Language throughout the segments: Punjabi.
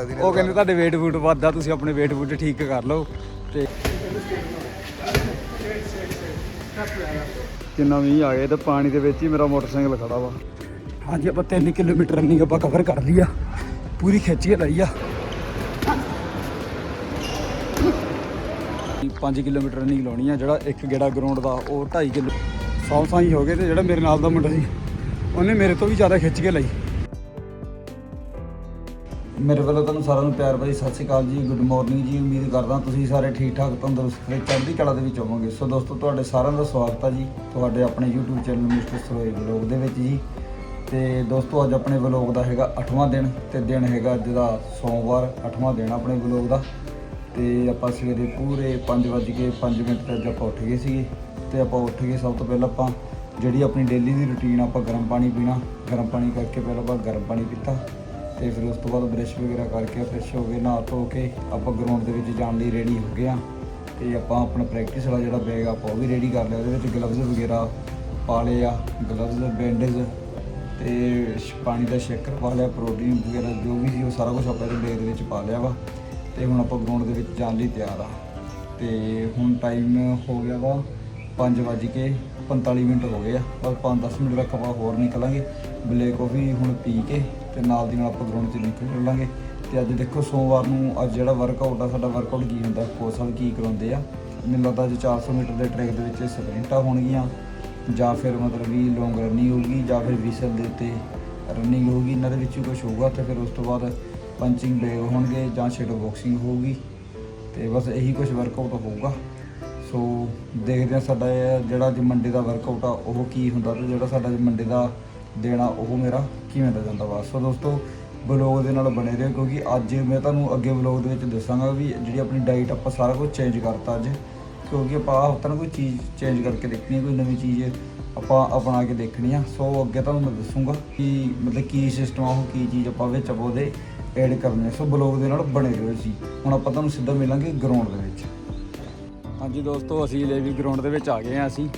ਉਹ ਕਹਿੰਦੇ ਤੁਹਾਡੇ weight ਵੂਟ ਵੱਧਦਾ ਤੁਸੀਂ ਆਪਣੇ weight ਵੂਟ ਠੀਕ ਕਰ ਲਓ। ਤੇ ਕਿੰਨਾ ਮੀਂਹ ਆ ਗਿਆ ਤੇ ਪਾਣੀ ਦੇ ਵਿੱਚ ਹੀ ਮੇਰਾ ਮੋਟਰਸਾਈਕਲ ਖੜਾ ਵਾ। ਹਾਂਜੀ ਆਪਾਂ 3 ਕਿਲੋਮੀਟਰ ਰਨਿੰਗ ਆਪਾਂ ਕਵਰ ਕਰ ਲਈ ਆ। ਪੂਰੀ ਖਿੱਚ ਕੇ ਲਈ ਆ। 5 ਕਿਲੋਮੀਟਰ ਰਨਿੰਗ ਲਾਉਣੀ ਆ ਜਿਹੜਾ ਇੱਕ ਗੇੜਾ ਗਰਾਊਂਡ ਦਾ ਉਹ 2.5 ਕਿਲੋ ਸੌ ਸਾਈ ਹੋ ਗਏ ਤੇ ਜਿਹੜਾ ਮੇਰੇ ਨਾਲ ਦਾ ਮੁੰਡਾ ਸੀ ਉਹਨੇ ਮੇਰੇ ਤੋਂ ਵੀ ਜ਼ਿਆਦਾ ਖਿੱਚ ਕੇ ਲਈ। ਮੇਰੇ ਵੱਲੋਂ ਤੁਹਾਨੂੰ ਸਾਰਿਆਂ ਨੂੰ ਪਿਆਰ ਭਰੀ ਸਤਿ ਸ਼੍ਰੀ ਅਕਾਲ ਜੀ ਗੁੱਡ ਮਾਰਨਿੰਗ ਜੀ। ਉਮੀਦ ਕਰਦਾ ਤੁਸੀਂ ਸਾਰੇ ਠੀਕ ਠਾਕ ਤੰਦਰੁਸਤ, ਤੇ ਚੜ੍ਹਦੀ ਕਲਾ ਦੇ ਵਿੱਚ ਹੋਵੋਗੇ। ਸੋ ਦੋਸਤੋ, ਤੁਹਾਡੇ ਸਾਰਿਆਂ ਦਾ ਸਵਾਗਤ ਹੈ ਜੀ, ਤੁਹਾਡੇ ਆਪਣੇ YouTube channel mister Saroye vlog ਦੇ ਵਿੱਚ ਜੀ। ਤੇ ਦੋਸਤੋ, ਅੱਜ ਆਪਣੇ ਵਲੌਗ ਦਾ ਹੈਗਾ 8ਵਾਂ ਦਿਨ, ਤੇ ਦਿਨ ਹੈਗਾ ਅੱਜ ਦਾ ਸੋਮਵਾਰ 8ਵਾਂ ਦਿਨ ਆਪਣੇ ਵਲੌਗ ਦਾ। ਤੇ ਆਪਾਂ ਸਵੇਰੇ ਪੂਰੇ 5:05 ਮਿੰਟ ਤੇ ਅੱਜ ਆਪਾਂ ਉੱਠ ਗਏ ਸੀਗੇ। ਤੇ ਆਪਾਂ ਉੱਠ ਕੇ ਸਭ ਤੋਂ ਪਹਿਲਾਂ ਆਪਾਂ ਜਿਹੜੀ ਆਪਣੀ ਡੇਲੀ ਦੀ ਰੁਟੀਨ ਆਪਾਂ ਗਰਮ ਪਾਣੀ ਪੀਣਾ। ਗਰਮ ਪਾਣੀ ਕਰਕੇ ਪਹਿਲਾਂ ਆਪਾਂ ਗਰਮ ਪਾਣੀ ਪੀਤਾ। ਤੇ ਫਿਰ ਉਸ ਤੋਂ ਬਾਅਦ ਬ੍ਰਸ਼ ਵਗੈਰਾ ਕਰਕੇ ਫਰੈਸ਼ ਹੋ ਗਏ, ਨਹਾ ਧੋ ਕੇ ਆਪਾਂ ਗਰਾਊਂਡ ਦੇ ਵਿੱਚ ਜਾਣ ਲਈ ਰੈਡੀ ਹੋ ਗਏ ਆ ਤੇ ਆਪਾਂ ਆਪਣਾ ਪ੍ਰੈਕਟਿਸ ਵਾਲਾ ਜਿਹੜਾ ਬੈਗ ਆ, ਆਪਾਂ ਉਹ ਵੀ ਰੈਡੀ ਕਰ ਲਿਆ। ਉਹਦੇ ਵਿੱਚ ਗਲਵਜ਼ ਵਗੈਰਾ ਪਾ ਲਏ ਆ ਗਲਵਜ਼ ਬੈਂਡੇਜ ਤੇ ਸ਼- ਪਾਣੀ ਦਾ ਸ਼ੇਕਰ ਪਾ ਲਿਆ ਪ੍ਰੋਟੀਨ ਵਗੈਰਾ ਜੋ ਵੀ ਸੀ ਉਹ ਸਾਰਾ ਕੁਝ ਆਪਾਂ ਇਹਦੇ ਬੈਗ ਦੇ ਵਿੱਚ ਪਾ ਲਿਆ ਵਾ। ਤੇ ਹੁਣ ਆਪਾਂ ਗਰਾਊਂਡ ਦੇ ਵਿੱਚ ਜਾਣ ਲਈ ਤਿਆਰ ਆ। ਤੇ ਹੁਣ ਟਾਈਮ ਹੋ ਗਿਆ ਵਾ 5:45 ਮਿੰਟ ਹੋ ਗਏ ਆ। ਬਸ 5-10 ਮਿੰਟ ਤੱਕ ਆਪਾਂ ਹੋਰ ਨਿਕਲਾਂਗੇ। ਬਲੇਕ ਕਾਫੀ ਹੁਣ ਪੀ ਕੇ ਤੇ ਨਾਲ ਦੀ ਨਾਲ ਆਪਾਂ ਗਰਾਊਂਡ 'ਚ ਨਿਕਲ ਲਾਂਗੇ। ਤੇ ਅੱਜ ਦੇਖੋ ਸੋਮਵਾਰ ਨੂੰ ਅੱਜ ਜਿਹੜਾ ਵਰਕਆਊਟ ਆ, ਸਾਡਾ ਵਰਕਆਊਟ ਕੀ ਹੁੰਦਾ ਕੋਚ ਸਾਹਿਬ ਕੀ ਕਰਾਉਂਦੇ ਆ। ਮੈਨੂੰ ਲੱਗਦਾ ਅੱਜ 400 ਮੀਟਰ ਦੇ ਟਰੈਕ ਦੇ ਵਿੱਚ ਸਪ੍ਰਿੰਟਾਂ ਹੋਣਗੀਆਂ, ਜਾਂ ਫਿਰ ਮਤਲਬ ਵੀ ਲੌਂਗ ਰਨਿੰਗ ਹੋਊਗੀ, ਜਾਂ ਫਿਰ ਵਿਸਲ ਦੇ ਉੱਤੇ ਰਨਿੰਗ ਹੋਊਗੀ, ਇਹਨਾਂ ਦੇ ਵਿੱਚ ਕੁਝ ਹੋਊਗਾ। ਤੇ ਫਿਰ ਉਸ ਤੋਂ ਬਾਅਦ ਪੰਚਿੰਗ ਬੈਗ ਹੋਣਗੇ, ਜਾਂ ਸ਼ੈਡੋ ਬਾਕਸਿੰਗ ਹੋਊਗੀ। ਤੇ ਬਸ ਇਹੀ ਕੁਝ ਵਰਕਆਊਟ ਹੋਊਗਾ। ਸੋ ਦੇਖਦੇ ਆ ਸਾਡਾ ਇਹ ਜਿਹੜਾ ਅੱਜ ਮੰਡੇ ਦਾ ਵਰਕਆਊਟ ਆ, ਉਹ ਕੀ ਹੁੰਦਾ ਤੇ ਜਿਹੜਾ ਸਾਡਾ ਅੱਜ ਮੰਡੇ ਦਾ ਦੇਣਾ ਉਹ ਮੇਰਾ ਕਿਵੇਂ ਦਾ ਜਾਂਦਾ ਵਾ। ਸੋ ਦੋਸਤੋ ਬਲੌਗ ਦੇ ਨਾਲ ਬਣੇ ਰਹੋ ਕਿਉਂਕਿ ਅੱਜ ਮੈਂ ਤੁਹਾਨੂੰ ਅੱਗੇ ਬਲੌਗ ਦੇ ਵਿੱਚ ਦੱਸਾਂਗਾ ਵੀ ਜਿਹੜੀ ਆਪਣੀ ਡਾਈਟ ਆਪਾਂ ਸਾਰਾ ਕੁਝ ਚੇਂਜ ਕਰਤਾ ਅੱਜ। ਕਿਉਂਕਿ ਆਪਾਂ ਆਹ ਹਫਤਾ ਨੂੰ ਕੋਈ ਚੀਜ਼ ਚੇਂਜ ਕਰਕੇ ਦੇਖਣੀ ਹੈ ਕੋਈ ਨਵੀਂ ਚੀਜ਼ ਆਪਾਂ ਅਪਣਾ ਕੇ ਦੇਖਣੀ ਆ। ਸੋ ਅੱਗੇ ਤੁਹਾਨੂੰ ਮੈਂ ਦੱਸੂਗਾ ਕਿ ਮਤਲਬ ਕੀ ਸਿਸਟਮ ਆ, ਉਹ ਕੀ ਚੀਜ਼ ਆਪਾਂ ਵਿੱਚ ਆਪਾਂ ਉਹਦੇ ਐਡ ਕਰਨੀ ਸੋ ਬਲੌਗ ਦੇ ਨਾਲ ਬਣੇ ਰਹੋ ਜੀ ਹੁਣ ਆਪਾਂ ਤੁਹਾਨੂੰ ਸਿੱਧਾ ਮਿਲਾਂਗੇ ਗਰਾਊਂਡ ਦੇ ਵਿੱਚ। ਹਾਂਜੀ ਦੋਸਤੋ, ਅਸੀਂ ਲੈ ਵੀ ਗਰਾਊਂਡ ਦੇ ਵਿੱਚ ਆ ਗਏ ਆ ਅਸੀਂ।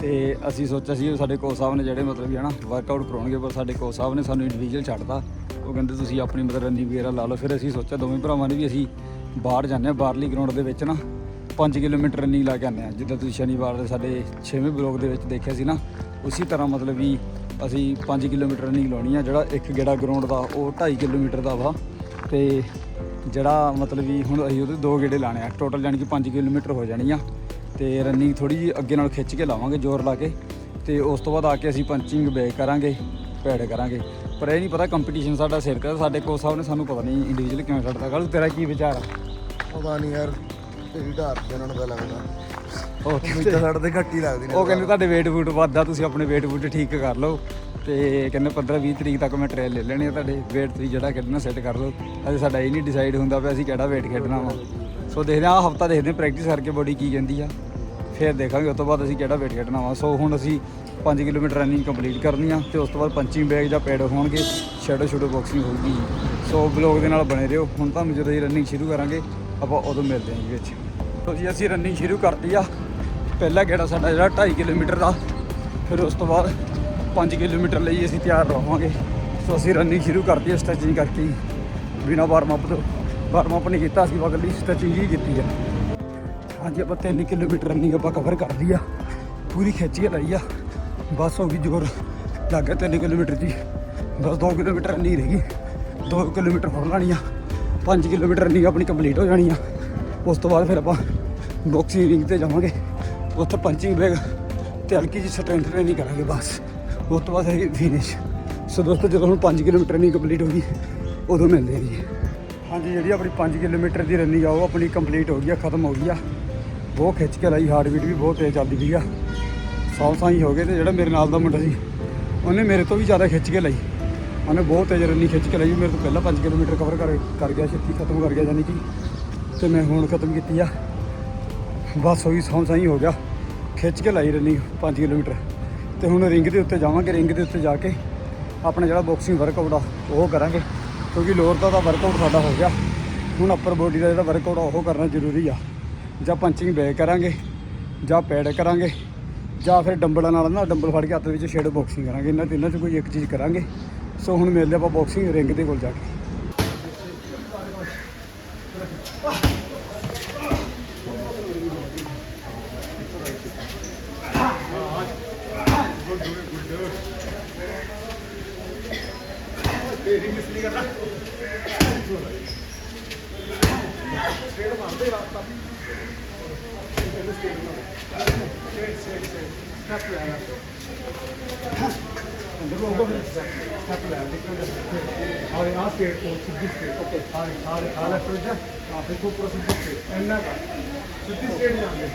ਤੇ ਅਸੀਂ ਸੋਚਿਆ ਸੀ ਵੀ ਸਾਡੇ ਕੋਚ ਸਾਹਿਬ ਨੇ ਜਿਹੜੇ ਮਤਲਬ ਹੈ ਨਾ ਵਰਕਆਊਟ ਕਰਾਉਣਗੇ, ਪਰ ਸਾਡੇ ਕੋਚ ਸਾਹਿਬ ਨੇ ਸਾਨੂੰ ਇੰਡੀਵਿਜੂਅਲ ਛੱਡਤਾ। ਉਹ ਕਹਿੰਦੇ ਤੁਸੀਂ ਆਪਣੀ ਮਤਲਬ ਰਨਿੰਗ ਵਗੈਰਾ ਲਾ ਲਓ। ਫਿਰ ਅਸੀਂ ਸੋਚਿਆ ਦੋਵੇਂ ਭਰਾਵਾਂ ਨੇ ਵੀ ਅਸੀਂ ਬਾਹਰ ਜਾਂਦੇ ਆ ਬਾਹਰਲੀ ਗਰਾਊਂਡ ਦੇ ਵਿੱਚ ਨਾ 5 ਕਿਲੋਮੀਟਰ ਰਨਿੰਗ ਲਾ ਕੇ ਆਉਂਦੇ ਆ ਜਿੱਦਾਂ ਤੁਸੀਂ ਸ਼ਨੀਵਾਰ ਦੇ ਸਾਡੇ 6ਵੇਂ ਬਲੌਗ ਦੇ ਵਿੱਚ ਦੇਖਿਆ ਸੀ ਨਾ, ਉਸੇ ਤਰ੍ਹਾਂ ਮਤਲਬ ਵੀ ਅਸੀਂ 5 ਕਿਲੋਮੀਟਰ ਰਨਿੰਗ ਲਾਉਣੀ ਆ। ਜਿਹੜਾ ਇੱਕ ਗੇੜਾ ਗਰਾਊਂਡ ਦਾ, ਉਹ 2.5 ਕਿਲੋਮੀਟਰ ਦਾ ਵਾ। ਤੇ ਜਿਹੜਾ ਮਤਲਬ ਵੀ ਹੁਣ ਅਸੀਂ ਉਹਦੇ ਦੋ ਗੇੜੇ ਲਾਣੇ ਆ। ਟੋਟਲ ਜਾਣੀ ਕਿ 5 ਕਿਲੋਮੀਟਰ ਹੋ ਜਾਣੀ ਆ। ਤੇ ਰਨਿੰਗ ਥੋੜੀ ਜਿਹੀ ਅੱਗੇ ਨਾਲ ਖਿੱਚ ਕੇ ਲਾਵਾਂਗੇ ਜ਼ੋਰ ਲਾ ਕੇ ਤੇ ਉਸ ਤੋਂ ਬਾਅਦ ਆ ਕੇ ਅਸੀਂ ਪੰਚਿੰਗ ਬੈਕ ਕਰਾਂਗੇ ਪੈਡ ਕਰਾਂਗੇ। ਪਰ ਇਹ ਨਹੀਂ ਪਤਾ ਕੰਪੀਟੀਸ਼ਨ ਸਾਡਾ ਸਿਰ ਕਰ ਸਾਡੇ ਕੋਚ ਸਾਹਿਬ ਨੇ ਸਾਨੂੰ ਪਤਾ ਨਹੀਂ ਇੰਡੀਵਿਜੂਅਲ ਕਿਵੇਂ ਛੱਡਦਾ ਕੱਲ ਤੇਰਾ ਕੀ ਵਿਚਾਰ ਆ? ਪਤਾ ਨਹੀਂ ਯਾਰ ਤੇਰੀ ਢਾਰ ਤੇ ਉਹਨਾਂ ਨੂੰ ਪਤਾ ਲੱਗਦਾ। ਉਹ ਤਾਂ ਸਾਡੇ ਤੇ ਘੱਟ ਹੀ ਲੱਗਦੀ ਨੇ ਉਹ ਕਹਿੰਦੇ ਤੁਹਾਡੇ weight ਵੂਟ ਵੱਧਦਾ ਤੁਸੀਂ ਆਪਣੇ weight ਵੂਟ ਠੀਕ ਕਰ ਲਓ। ਤੇ ਕਹਿੰਦੇ 15 20 ਤਰੀਕ ਤੱਕ ਮੈਂ ਟ੍ਰੇਲ ਲੈ ਲੈਣੀ ਆ ਤੁਹਾਡੇ weight ਤੁਸੀਂ ਜਿਹੜਾ ਖੇਡਣਾ ਸੈੱਟ ਕਰ ਲਓ। ਅਜੇ ਸਾਡਾ ਇਹ ਨਹੀਂ ਡਿਸਾਈਡ ਹੁੰਦਾ ਵੀ ਅਸੀਂ ਕਿਹੜਾ weight ਖੇਡਣਾ ਵਾ। ਸੋ ਦੇਖਦੇ ਆ ਹਫਤਾ ਦੇਖਦੇ ਪ੍ਰੈਕਟਿਸ ਕਰਕੇ ਬੋਡੀ ਕੀ ਕਹਿੰਦੀ ਆ। ਫਿਰ ਦੇਖਾਂਗੇ, ਉਸ ਤੋਂ ਬਾਅਦ ਅਸੀਂ ਕਿਹੜਾ ਵੇਟ ਖੇਡਣਾ ਵਾ। ਸੋ ਹੁਣ ਅਸੀਂ 5 ਕਿਲੋਮੀਟਰ ਰਨਿੰਗ ਕੰਪਲੀਟ ਕਰਨੀ ਆ ਤੇ ਉਸ ਤੋਂ ਬਾਅਦ ਪੰਚਿੰਗ ਬੈਗ ਜਾਂ ਪੈਡ ਹੋਣਗੇ ਸ਼ੈਡੋ ਸ਼ੈਡੋ ਬਾਕਸਿੰਗ ਹੋਊਗੀ। ਸੋ ਬਲੌਗ ਦੇ ਨਾਲ ਬਣੇ ਰਹੋ। ਹੁਣ ਤੁਹਾਨੂੰ ਜਦੋਂ ਅਸੀਂ ਰਨਿੰਗ ਸ਼ੁਰੂ ਕਰਾਂਗੇ, ਆਪਾਂ ਉਦੋਂ ਮਿਲਦੇ ਹਾਂ ਜੀ ਵਿੱਚ। ਸੋ ਜੀ, ਅਸੀਂ ਰਨਿੰਗ ਸ਼ੁਰੂ ਕਰਤੀ ਆ। ਪਹਿਲਾ ਗੇੜਾ ਸਾਡਾ ਜਿਹੜਾ 2.5 ਕਿਲੋਮੀਟਰ ਦਾ। ਫਿਰ ਉਸ ਤੋਂ ਬਾਅਦ 5 ਕਿਲੋਮੀਟਰ ਲਈ ਅਸੀਂ ਤਿਆਰ ਰਹਾਂਗੇ ਸੋ ਅਸੀਂ ਰਨਿੰਗ ਸ਼ੁਰੂ ਕਰਤੀ ਹੈ ਸਟ੍ਰੈਚਿੰਗ ਕਰਕੇ ਬਿਨਾ ਵਾਰਮ ਅਪ ਤੋਂ। ਵਾਰਮ ਅਪ ਨਹੀਂ ਕੀਤਾ ਸੀ ਬਗਲੀ ਸਟ੍ਰੈਚਿੰਗ ਹੀ ਕੀਤੀ ਆ। ਹਾਂਜੀ, ਆਪਾਂ 3 ਕਿਲੋਮੀਟਰ ਰਨਿੰਗ ਆਪਾਂ ਕਵਰ ਕਰ ਲਈ ਆ। ਪੂਰੀ ਖਿੱਚ ਕੇ ਲਈ ਆ। ਬਸ ਹੋ ਗਈ ਜ਼ੋਰ। ਲੱਗ ਗਿਆ 3 ਕਿਲੋਮੀਟਰ ਦੀ ਬਸ 2 ਕਿਲੋਮੀਟਰ ਰਨਿੰਗ ਰਹਿ ਗਈ। 2 ਕਿਲੋਮੀਟਰ ਹੋਰ ਲਾਣੀ ਆ। 5 ਕਿਲੋਮੀਟਰ ਰਨਿੰਗ ਆਪਣੀ ਕੰਪਲੀਟ ਹੋ ਜਾਣੀ ਆ। ਉਸ ਤੋਂ ਬਾਅਦ ਫਿਰ ਆਪਾਂ ਬਾਕਸਿੰਗ ਰਿੰਗ ਤੇ ਜਾਵਾਂਗੇ। ਉੱਥੇ ਪੰਚਿੰਗ ਬੈਗ ਤੇ ਹਲਕੀ ਜਿਹੀ ਸਟਰੈਂਥ ਟ੍ਰੇਨਿੰਗ ਕਰਾਂਗੇ ਬਸ। ਉਸ ਤੋਂ ਬਾਅਦ ਅਸੀਂ ਫਿਨਿਸ਼ ਸੋ ਦੋਸਤੋ, ਜਦੋਂ ਹੁਣ 5 ਕਿਲੋਮੀਟਰ ਰਨਿੰਗ ਕੰਪਲੀਟ ਹੋ ਗਈ, ਉਦੋਂ ਮਿਲਦੇ ਹਾਂ ਜੀ। ਹਾਂਜੀ, ਜਿਹੜੀ ਆਪਣੀ 5 ਕਿਲੋਮੀਟਰ ਦੀ ਰਨਿੰਗ ਆ, ਉਹ ਆਪਣੀ ਕੰਪਲੀਟ ਹੋ ਗਈ ਆ, ਖਤਮ ਹੋ ਗਈ ਆ। ਬਹੁਤ ਖਿੱਚ ਕੇ ਲਾਈ ਹਾਰਟ ਬੀਟ ਵੀ ਬਹੁਤ ਤੇਜ਼ ਚੱਲਦੀ ਪਈ ਆ। ਸੌ ਸਾਈ ਹੋ ਗਏ ਤੇ ਜਿਹੜਾ ਮੇਰੇ ਨਾਲ ਦਾ ਮੁੰਡਾ ਸੀ, ਉਹਨੇ ਮੇਰੇ ਤੋਂ ਵੀ ਜ਼ਿਆਦਾ ਖਿੱਚ ਕੇ ਲਈ। ਉਹਨੇ ਬਹੁਤ ਤੇਜ਼ ਰਨਿੰਗ ਖਿੱਚ ਕੇ ਲਈ ਮੇਰੇ ਤੋਂ ਪਹਿਲਾਂ 5 ਕਿਲੋਮੀਟਰ ਕਵਰ ਕਰ ਕਰ ਗਿਆ, ਛੇਤੀ ਖਤਮ ਕਰ ਗਿਆ, ਯਾਨੀ ਕਿ ਤੇ ਮੈਂ ਹੁਣ ਖਤਮ ਕੀਤੀ ਆ। ਬਸ ਹੋਈ ਸੌ ਸਾਈ ਹੋ ਗਿਆ, ਖਿੱਚ ਕੇ ਲਾਈ ਰਨਿੰਗ 5 ਕਿਲੋਮੀਟਰ। ਤੇ ਹੁਣ ਰਿੰਗ ਦੇ ਉੱਤੇ ਜਾਵਾਂਗੇ ਰਿੰਗ ਦੇ ਉੱਤੇ ਜਾ ਕੇ ਆਪਣਾ ਜਿਹੜਾ ਬਾਕਸਿੰਗ ਵਰਕਆਊਟ ਆ, ਉਹ ਕਰਾਂਗੇ। ਕਿਉਂਕਿ ਲੋਅਰ ਦਾ ਤਾਂ ਵਰਕਆਊਟ ਸਾਡਾ ਹੋ ਗਿਆ। ਹੁਣ ਅੱਪਰ ਬੋਡੀ ਦਾ ਜਿਹੜਾ ਵਰਕਆਊਟ ਆ, ਉਹ ਕਰਨਾ ਜ਼ਰੂਰੀ ਆ। ਜਾਂ ਪੰਚਿੰਗ ਬੈਗ ਕਰਾਂਗੇ, ਜਾਂ ਪੈਡ ਕਰਾਂਗੇ, ਜਾਂ ਫਿਰ ਡੰਬਲਾਂ ਨਾਲ ਨਾ ਡੰਬਲ ਫੜ ਕੇ ਹੱਥ ਵਿੱਚ ਸ਼ੇਡ ਬਾਕਸਿੰਗ ਕਰਾਂਗੇ। ਇਹਨਾਂ ਤਿੰਨਾਂ 'ਚ ਕੋਈ ਇੱਕ ਚੀਜ਼ ਕਰਾਂਗੇ। ਸੋ ਹੁਣ ਮਿਲਦੇ ਆਪਾਂ ਬਾਕਸਿੰਗ ਰਿੰਗ ਦੇ ਕੋਲ ਜਾ ਕੇ। ਤੇਰੀ ਮਿਸ ਨਹੀਂ ਕਰਨਾ ਸਟੇਟ ਮਾਰਦੇ ਰਾਸਤਾ ਇਹਨੂੰ ਸਟੇਟ ਮਾਰਦੇ ਸਟੇਟ ਸਟੇਟ ਸਟੇਟ ਸਟੈਪ ਲੈ ਆ ਅੰਦਰ ਲੋਕ ਹੋ ਸਟੈਪ ਲੈ ਆ ਦੇਖੋ ਔਰ ਆ ਸਟੇਟ ਤੋਂ ਸਿੱਧੀ ਸਟੇਟ ਓਕੇ ਸਾਰੇ ਸਾਰੇ ਹਾਲਤ ਵਿੱਚ ਆਪੇ ਕੋ ਪ੍ਰੋਸੈਸ ਇੰਨਾ ਕਰ ਸਿੱਧੀ ਸਟੇਟ ਜਾਂਦੇ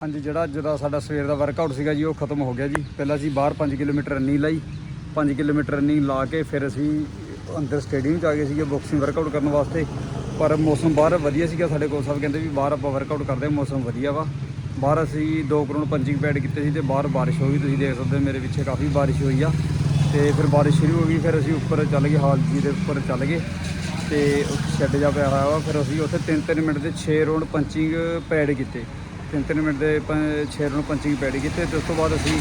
ਹਾਂਜੀ, ਜਿਹੜਾ ਅੱਜ ਦਾ ਸਾਡਾ ਸਵੇਰ ਦਾ ਵਰਕਆਊਟ ਸੀਗਾ ਜੀ, ਉਹ ਖਤਮ ਹੋ ਗਿਆ ਜੀ। ਪਹਿਲਾਂ ਅਸੀਂ ਬਾਹਰ 5 ਕਿਲੋਮੀਟਰ ਰਨਿੰਗ ਲਾਈ। 5 ਕਿਲੋਮੀਟਰ ਰਨਿੰਗ ਲਾ ਕੇ ਫਿਰ ਅਸੀਂ ਅੰਦਰ ਸਟੇਡੀਅਮ ਚ ਆ ਗਏ ਸੀਗੇ ਬਾਕਸਿੰਗ ਵਰਕਆਊਟ ਕਰਨ ਵਾਸਤੇ। ਪਰ ਮੌਸਮ ਬਾਹਰ ਵਧੀਆ ਸੀਗਾ ਸਾਡੇ ਕੋਲ। ਸਾਹਿਬ ਕਹਿੰਦੇ ਵੀ ਬਾਹਰ ਆਪਾਂ ਵਰਕਆਊਟ ਕਰਦੇ ਮੌਸਮ ਵਧੀਆ ਵਾ। ਬਾਹਰ ਅਸੀਂ 2 ਕਰੋੜ ਪੰਚਿੰਗ ਪੈਡ ਕੀਤੇ ਸੀ ਤੇ ਬਾਹਰ ਬਾਰਿਸ਼ ਹੋ ਗਈ, ਤੁਸੀਂ ਦੇਖ ਸਕਦੇ ਹੋ ਮੇਰੇ ਪਿੱਛੇ ਕਾਫੀ ਬਾਰਿਸ਼ ਹੋਈ ਆ। ਤੇ ਫਿਰ ਬਾਰਿਸ਼ ਸ਼ੁਰੂ ਹੋ ਗਈ, ਫਿਰ ਅਸੀਂ ਉੱਪਰ ਚੱਲ ਗਏ, ਹਾਲ ਜੀ ਦੇ ਉੱਪਰ ਚੱਲ ਗਏ। ਤੇ ਸ਼ੈੱਡ ਜਾ ਪਿਆ ਹੋਇਆ ਵਾ, ਫਿਰ ਅਸੀਂ ਉੱਥੇ 3-3 ਮਿੰਟ ਦੇ 6 ਰੌਂਡ ਪੰਚਿੰਗ ਪੈਡ ਕੀਤੇ। 3-3 ਮਿੰਟ ਦੇ 6 ਰਾਉਂਡ ਪੰਚਿੰਗ ਪੈਡ ਕੀਤੇ ਤੇ ਉਸ ਤੋਂ ਬਾਅਦ ਅਸੀਂ